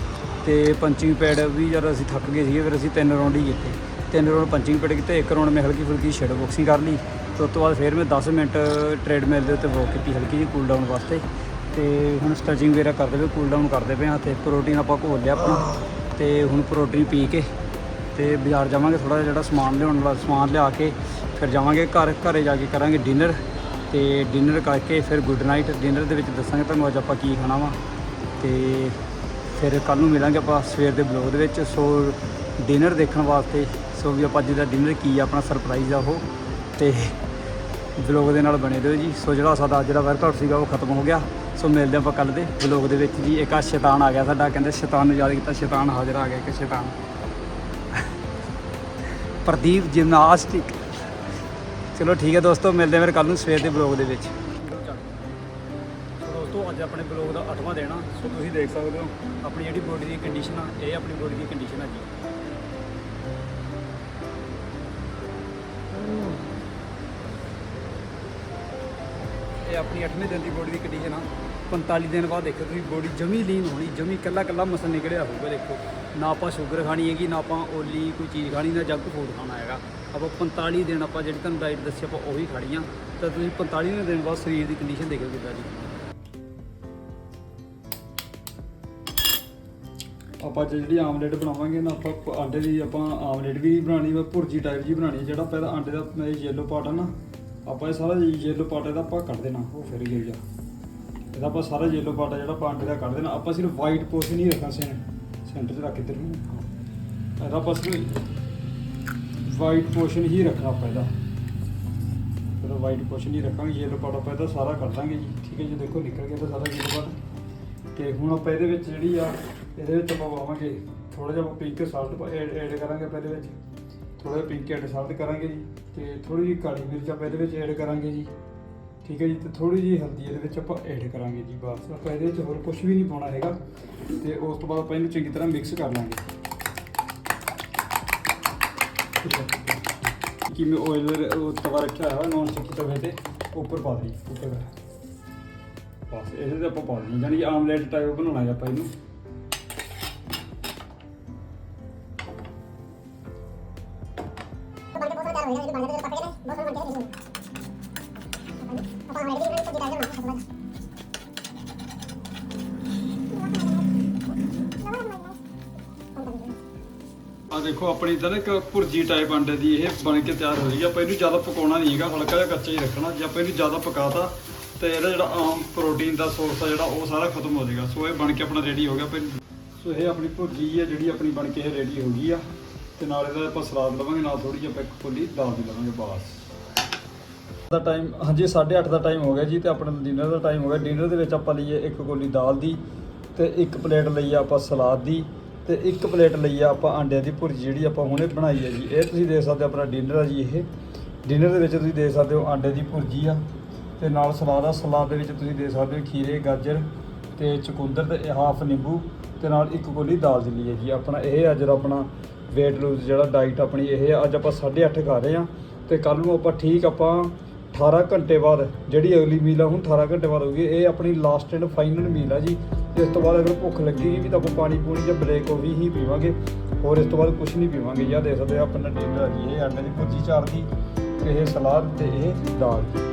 ਤੇ ਪੰਚਿੰਗ ਪੈਡ ਵੀ ਜਦ ਅਸੀਂ ਥੱਕ ਗਏ ਸੀਗੇ, ਫਿਰ ਅਸੀਂ ਤਿੰਨ ਰਾਉਂਡ ਹੀ ਕੀਤੇ। ਤਿੰਨ ਰਾਉਂਡ ਪੰਚਿੰਗ ਪੈਡ ਕੀਤੇ, ਇੱਕ ਰਾਉਂਡ ਮੈਂ ਹਲਕੀ ਫੁਲਕੀ ਸ਼ੈਡੋ ਬਾਕਸਿੰਗ ਕਰ ਲਈ। ਤੇ ਉਸ ਤੋਂ ਬਾਅਦ ਫਿਰ ਮੈਂ 10 ਮਿੰਟ ਟ੍ਰੇਡਮਿਲ ਦੇ ਉੱਤੇ ਵਾਕ ਕੀਤੀ, ਹਲਕੀ ਜਿਹੀ ਕੂਲ ਡਾਊਨ ਵਾਸਤੇ। ਤੇ ਹੁਣ ਸਟ੍ਰੈਚਿੰਗ ਵਗੈਰਾ ਕਰਦੇ ਪਏ ਕੂਲ ਡਾਊਨ ਕਰਦੇ ਪਏ ਹਾਂ ਤੇ ਪ੍ਰੋਟੀਨ ਆਪਾਂ ਘੋਲ ਲਿਆ ਆਪਣਾ ਤੇ ਹੁਣ ਪ੍ਰੋਟੀਨ ਪੀ ਕੇ ਤੇ ਬਾਜ਼ਾਰ ਜਾਵਾਂਗੇ ਥੋੜਾ ਜਿਹਾ ਜਿਹੜਾ ਸਮਾਨ ਲਿਆਉਣ ਵਾਲਾ, ਸਮਾਨ ਲਿਆ ਕੇ ਫਿਰ ਜਾਵਾਂਗੇ ਘਰ, ਘਰੇ ਜਾ ਕੇ ਕਰਾਂਗੇ ਡਿਨਰ ਤੇ ਡਿਨਰ ਕਰਕੇ ਫਿਰ ਗੁੱਡ ਨਾਈਟ ਡਿਨਰ ਦੇ ਵਿੱਚ ਦੱਸਾਂਗੇ ਤੁਹਾਨੂੰ ਅੱਜ ਆਪਾਂ ਕੀ ਖਾਣਾ ਵਾ ਤੇ ਫਿਰ ਕੱਲ ਨੂੰ ਮਿਲਾਂਗੇ ਆਪਾਂ ਸਵੇਰ ਦੇ ਬਲੌਗ ਦੇ ਵਿੱਚ, ਸੋ ਡਿਨਰ ਦੇਖਣ ਵਾਸਤੇ, ਸੋ ਵੀ ਆਪਾਂ ਅੱਜ ਦਾ ਡਿਨਰ ਕੀ ਆ, ਆਪਣਾ ਸਰਪ੍ਰਾਈਜ਼ ਆ ਉਹ ਤੇ ਬਲੌਗ ਦੇ ਨਾਲ ਬਣੇ ਰਹੋ ਜੀ। ਸੋ ਜਿਹੜਾ ਸਾਡਾ ਅੱਜ ਦਾ ਵਰਕਆਊਟ ਸੀਗਾ ਉਹ ਖਤਮ ਹੋ ਗਿਆ। ਸੋ ਮਿਲਦੇ ਆਪਾਂ ਕੱਲ ਦੇ ਬਲੌਗ ਦੇ ਵਿੱਚ ਜੀ। ਇੱਕ ਆ ਸ਼ੈਤਾਨ ਆ ਗਿਆ ਸਾਡਾ, ਕਹਿੰਦੇ ਸ਼ੈਤਾਨ ਨੂੰ ਯਾਦ ਕੀਤਾ, ਸ਼ੈਤਾਨ ਹਾਜ਼ਰ ਆ ਗਿਆ ਇੱਕ ਸ਼ੈਤਾਨ। ਪ੍ਰਦੀਪ ਜਿਮਨਾਸਟਿਕ ਚਲੋ ਠੀਕ ਹੈ ਦੋਸਤੋ, ਮਿਲਦੇ ਫਿਰ ਕੱਲ ਨੂੰ ਸਵੇਰ ਦੇ ਬਲੌਗ ਦੇ ਵਿੱਚ। ਦੋਸਤੋ, ਅੱਜ ਆਪਣੇ ਬਲੌਗ ਦਾ 8ਵਾਂ ਦੇਣਾ ਸੋ ਤੁਸੀਂ ਦੇਖ ਸਕਦੇ ਹੋ, ਆਪਣੀ ਜਿਹੜੀ ਬੋਡੀ ਦੀ ਕੰਡੀਸ਼ਨ ਆ, ਇਹ ਆਪਣੀ ਬੋਡੀ ਦੀ ਕੰਡੀਸ਼ਨ ਆ ਜੀ। ਇਹ ਆਪਣੀ 8ਵੇਂ ਦਿਨ ਦੀ ਬੋਡੀ ਦੀ ਕੰਡੀਸ਼ਨ ਆ 45 ਦਿਨ ਬਾਅਦ ਦੇਖੋ ਤੁਸੀਂ ਬੋਡੀ ਜਮੀ ਲੀਨ ਹੋਣੀ, ਜਮੀ ਕੱਲਾ ਕੱਲਾ ਮਸਲ ਨਿਕਲਿਆ ਹੋਊਗਾ ਦੇਖੋ। ਨਾ ਆਪਾਂ ਸ਼ੂਗਰ ਖਾਣੀ ਹੈਗੀ, ਨਾ ਆਪਾਂ ਓਲੀ ਕੋਈ ਚੀਜ਼ ਖਾਣੀ, ਨਾ ਜੰਕ ਫੂਡ ਖਾਣਾ ਹੈਗਾ। ਆਪਾਂ 45 ਦਿਨ ਆਪਾਂ ਜਿਹੜੀ ਤੁਹਾਨੂੰ ਡਾਈਟ ਦੱਸੀ, ਆਪਾਂ ਉਹੀ ਖਾਣੀ ਆ। ਤਾਂ ਤੁਸੀਂ 45 ਦਿਨ ਬਾਅਦ ਸਰੀਰ ਦੀ ਕੰਡੀਸ਼ਨ ਦੇਖੋ ਕਿੱਦਾਂ ਜੀ। ਆਪਾਂ ਅੱਜ ਜਿਹੜੀ ਆਮਲੇਟ ਬਣਾਵਾਂਗੇ ਨਾ, ਆਪਾਂ ਆਂਡੇ ਦੀ ਆਪਾਂ ਆਮਲੇਟ ਵੀ ਬਣਾਣੀ ਵਾ, ਭੁਰਜੀ ਟਾਈਪ ਜੀ ਬਣਾਣੀ ਜਿਹੜਾ ਪਹਿਲਾਂ ਆਂਡੇ ਦਾ ਯੈਲੋ ਪਾਰਟ ਆ ਨਾ ਆਪਾਂ ਇਹ ਸਾਰਾ ਯੈਲੋ ਪਾਰਟ ਇਹਦਾ ਆਪਾਂ ਕੱਢ ਦੇਣਾ, ਉਹ ਫਿਰ ਗਈ ਜਾ ਇਹਦਾ ਆਪਾਂ ਸਾਰਾ ਯੈਲੋ ਪਾਰਟ ਜਿਹੜਾ ਆਪਾਂ ਦਾ ਕੱਢ ਦੇਣਾ, ਆਪਾਂ ਸਿਰਫ ਵਾਈਟ ਪੋਰਸ਼ਨ ਹੀ ਰੱਖਣਾ ਸੈਂ ਸੈਂਟਰ 'ਚ ਰੱਖ ਕੇ ਤੇਰੇ ਇਹਦਾ ਆਪਾਂ ਸਿਰਫ ਵਾਈਟ ਪੋਰਸ਼ਨ ਹੀ ਰੱਖਣਾ ਆਪਾਂ ਇਹਦਾ। ਇਹਦਾ ਵਾਈਟ ਪੋਰਸ਼ਨ ਹੀ ਰੱਖਾਂਗੇ ਯੈਲੋ ਪਾਰਟ ਆਪਾਂ ਇਹਦਾ ਸਾਰਾ ਕੱਢ ਦਾਂਗੇ ਜੀ। ਠੀਕ ਹੈ ਜੀ, ਦੇਖੋ ਨਿਕਲ ਗਿਆ ਤਾਂ ਸਾਰਾ ਯੈਲੋ ਪਾਰਟ ਤੇ ਹੁਣ ਆਪਾਂ ਇਹਦੇ ਵਿੱਚ ਜਿਹੜੀ ਆ, ਇਹਦੇ ਵਿੱਚ ਆਪਾਂ ਪਾਵਾਂਗੇ ਥੋੜਾ ਜਿਹਾ ਪਿੰਕ ਸਾਲਟ ਐਡ ਐਡ ਕਰਾਂਗੇ ਆਪਾਂ ਇਹਦੇ ਵਿੱਚ। ਥੋੜਾ ਜਿਹਾ ਪਿੰਕ ਐਡ ਸਾਲਟ ਕਰਾਂਗੇ ਜੀ। ਤੇ ਥੋੜੀ ਜਿਹੀ ਕਾਲੀ ਮਿਰਚ ਆਪਾਂ ਇਹਦੇ ਵਿੱਚ ਐਡ ਕਰਾਂਗੇ ਜੀ। ਠੀਕ ਹੈ ਜੀ, ਤੇ ਥੋੜੀ ਜਿਹੀ ਹਲਦੀ ਇਹਦੇ ਵਿੱਚ ਆਪਾਂ ਐਡ ਕਰਾਂਗੇ ਜੀ ਬਸ। ਆਪਾਂ ਇਹਦੇ ਵਿੱਚ ਹੋਰ ਕੁਝ ਵੀ ਨਹੀਂ ਪਾਉਣਾ ਹੈਗਾ। ਤੇ ਉਸ ਤੋਂ ਬਾਅਦ ਆਪਾਂ ਇਹਨੂੰ ਚੰਗੀ ਤਰ੍ਹਾਂ ਮਿਕਸ ਕਰ ਲਾਂਗੇ। ਕਿਵੇਂ ਆਇਲ ਉਹ ਤਵਾ ਰੱਖਿਆ ਹੋਇਆ ਨੌਨ ਸਟਿਕ ਤਵੇ ਤੇ ਉੱਪਰ ਪਾ ਦੇ ਉੱਪਰ। ਬਸ, ਇਹਦੇ ਤੇ ਆਪਾਂ ਪਾ ਦੇਣੀ ਯਾਨੀ ਕਿ ਆਮਲੇਟ ਟਾਈਪ ਬਣਾਉਣਾ ਹੈ ਆਪਾਂ ਇਹਨੂੰ। ਆਪਣੀ ਤਾਂ ਨਾ ਇੱਕ ਭੁਰਜੀ ਟਾਈਪ ਅੰਡੇ ਦੀ ਇਹ ਬਣ ਕੇ ਤਿਆਰ ਹੋ ਰਹੀ ਆਪਾਂ ਇਹਨੂੰ ਜ਼ਿਆਦਾ ਪਕਾਉਣਾ ਨਹੀਂ ਹੈਗਾ, ਹਲਕਾ ਜਿਹਾ ਕੱਚਾ ਹੀ ਰੱਖਣਾ। ਜੇ ਆਪਾਂ ਇਹਨੂੰ ਜ਼ਿਆਦਾ ਪਕਾਤਾ, ਤੇ ਇਹਦਾ ਜਿਹੜਾ ਆਮ ਪ੍ਰੋਟੀਨ ਦਾ ਸੋਰਸ ਆ ਜਿਹੜਾ, ਉਹ ਸਾਰਾ ਖਤਮ ਹੋ ਜਾਏਗਾ। ਸੋ ਇਹ ਬਣ ਕੇ ਆਪਣਾ ਰੈਡੀ ਹੋ ਗਿਆ ਫਿਰ ਸੋ ਇਹ ਆਪਣੀ ਭੁਰਜੀ ਆ ਜਿਹੜੀ ਆਪਣੀ ਬਣ ਕੇ ਇਹ ਰੈਡੀ ਹੋ ਗਈ ਆ। ਤੇ ਨਾਲ ਇਹਦਾ ਆਪਾਂ ਸਲਾਦ ਲਵਾਂਗੇ, ਨਾਲ ਥੋੜੀ ਜਿਹੀ ਆਪਾਂ ਇੱਕ ਫੁੱਲੀ ਦਾਲ ਦੀ ਲਵਾਂਗੇ, ਬਸ। ਦਾ ਟਾਈਮ ਹਾਂਜੀ 8:30 ਦਾ ਟਾਈਮ ਹੋ ਗਿਆ ਜੀ, ਤੇ ਆਪਣਾ ਡਿਨਰ ਦਾ ਟਾਈਮ ਹੋ ਗਿਆ। ਡਿਨਰ ਦੇ ਵਿੱਚ ਆਪਾਂ ਲਈਏ ਇੱਕ ਕੋਲੀ ਦਾਲ ਦੀ, ਤੇ ਇੱਕ ਪਲੇਟ ਲਈ ਆਪਾਂ ਸਲਾਦ ਦੀ। ਤੇ ਇੱਕ ਪਲੇਟ ਲਈ ਆ ਆਪਾਂ ਆਂਡਿਆਂ ਦੀ ਭੁਰਜੀ ਜਿਹੜੀ ਆਪਾਂ ਹੁਣੇ ਬਣਾਈ ਹੈ ਜੀ। ਇਹ ਤੁਸੀਂ ਦੇਖ ਸਕਦੇ ਹੋ ਆਪਣਾ ਡਿਨਰ ਆ ਜੀ ਇਹ। ਡਿਨਰ ਦੇ ਵਿੱਚ ਤੁਸੀਂ ਦੇਖ ਸਕਦੇ ਹੋ ਆਂਡੇ ਦੀ ਭੁਰਜੀ ਆ ਤੇ ਨਾਲ ਸਲਾਦ ਆ। ਸਲਾਦ ਦੇ ਵਿੱਚ ਤੁਸੀਂ ਦੇਖ ਸਕਦੇ ਹੋ ਖੀਰੇ, ਗਾਜਰ ਤੇ ਚਕੁੰਦਰ ਤੇ ਹਾਫ ਨਿੰਬੂ ਤੇ ਨਾਲ ਇੱਕ ਕੋਲੀ ਦਾਲ ਦੀ ਲਈ ਹੈ ਜੀ। ਆਪਣਾ ਇਹ ਅੱਜ ਆਪਣਾ weight lose ਜਿਹੜਾ ਡਾਈਟ ਆਪਣੀ ਇਹ ਆ। ਅੱਜ ਆਪਾਂ 8:30 ਖਾ ਰਹੇ ਆ ਤੇ ਕੱਲ ਨੂੰ ਆਪਾਂ ਠੀਕ ਆਪਾਂ 18 ਘੰਟੇ ਬਾਅਦ ਜਿਹੜੀ ਅਗਲੀ ਮੀਲ ਆ, ਹੁਣ 18 ਘੰਟੇ ਬਾਅਦ ਹੋਊਗੀ, ਇਹ ਆਪਣੀ ਲਾਸਟ ਐਂਡ ਫਾਈਨਲ ਮੀਲ ਆ ਜੀ। ਇਸ ਤੋਂ ਬਾਅਦ ਅਗਰ ਭੁੱਖ ਲੱਗੇਗੀ ਵੀ ਤਾਂ ਆਪਾਂ ਪਾਣੀ ਪੂਣੀ ਜਾਂ ਬਲੈਕ ਕਾਫੀ ਹੀ ਪੀਵਾਂਗੇ। ਹੋਰ ਇਸ ਤੋਂ ਬਾਅਦ ਕੁਝ ਨਹੀਂ ਪੀਵਾਂਗੇ। ਜਾਂ ਦੇਖ ਸਕਦੇ ਆ ਆਪਣਾ ਡਿਨਰ ਆ ਜੀ ਇਹ ਅੰਡੇ ਦੀ ਭੁਰਜੀ ਚਾਰ ਦੀ ਇਹ ਸਲਾਦ ਤੇ ਇਹ ਦਾਲ। ਜੀ